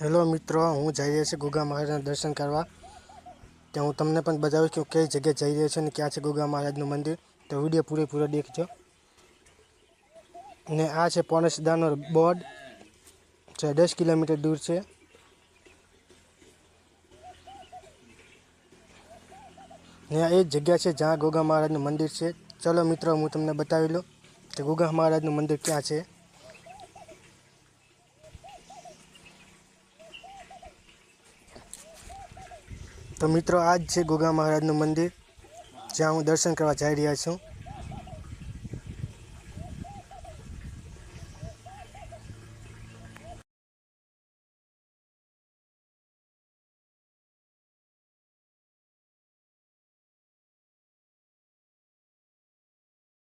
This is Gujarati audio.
ચલો મિત્રો, હું જઈ રહ્યો છું ગોગા મહારાજના દર્શન કરવા. તો હું તમને પણ બતાવીશ કે હું કઈ જગ્યાએ જઈ રહ્યો છું અને ક્યાં છે ગોગા મહારાજનું મંદિર. તો વીડિયો પૂરેપૂરો દેખજો. ને આ છે પોણસદાનો બોર્ડ, જે દસ કિલોમીટર દૂર છે. ને આ એ જ જગ્યા છે જ્યાં ગોગા મહારાજનું મંદિર છે. ચલો મિત્રો, હું તમને બતાવી લઉં કે ગોગા મહારાજનું મંદિર ક્યાં છે. તો મિત્રો આ જ છે ગોગા મહારાજનું મંદિર, જ્યાં હું દર્શન કરવા જઈ રહ્યા છું.